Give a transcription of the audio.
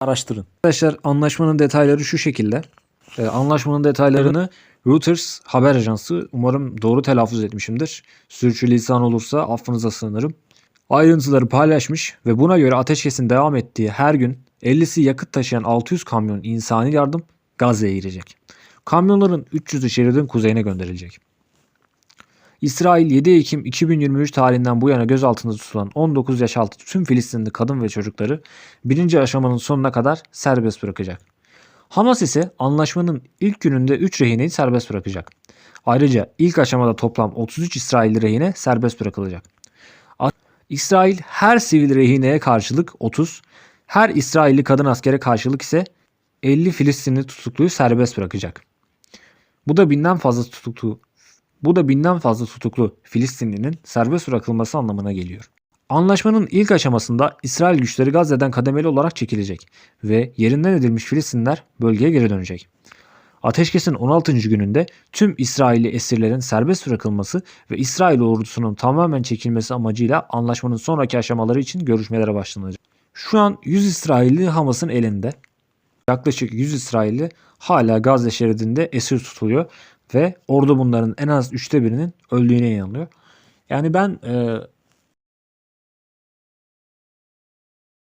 araştırın. Arkadaşlar anlaşmanın detayları şu şekilde. Ee, anlaşmanın detaylarını Reuters haber ajansı umarım doğru telaffuz etmişimdir. Sürçülisan olursa affınıza sığınırım. Ayrıntıları paylaşmış ve buna göre ateşkesin devam ettiği her gün 50'si yakıt taşıyan 600 kamyon insani yardım Gazze'ye girecek. Kamyonların 300'ü şeridin kuzeyine gönderilecek. İsrail 7 Ekim 2023 tarihinden bu yana gözaltında tutulan 19 yaş altı tüm Filistinli kadın ve çocukları birinci aşamanın sonuna kadar serbest bırakacak. Hamas ise anlaşmanın ilk gününde 3 rehineyi serbest bırakacak. Ayrıca ilk aşamada toplam 33 İsrailli rehine serbest bırakılacak. İsrail her sivil rehineye karşılık 30, her İsrailli kadın askere karşılık ise 50 Filistinli tutukluyu serbest bırakacak. Bu da binden fazla tutuklu bu da binden fazla tutuklu Filistinlinin serbest bırakılması anlamına geliyor. Anlaşmanın ilk aşamasında İsrail güçleri Gazze'den kademeli olarak çekilecek ve yerinden edilmiş Filistinler bölgeye geri dönecek. Ateşkesin 16. gününde tüm İsrailli esirlerin serbest bırakılması ve İsrail ordusunun tamamen çekilmesi amacıyla anlaşmanın sonraki aşamaları için görüşmelere başlanacak. Şu an 100 İsrailli Hamas'ın elinde. Yaklaşık 100 İsrailli hala Gazze şeridinde esir tutuluyor ve ordu bunların en az üçte birinin öldüğüne inanılıyor. Yani ben e,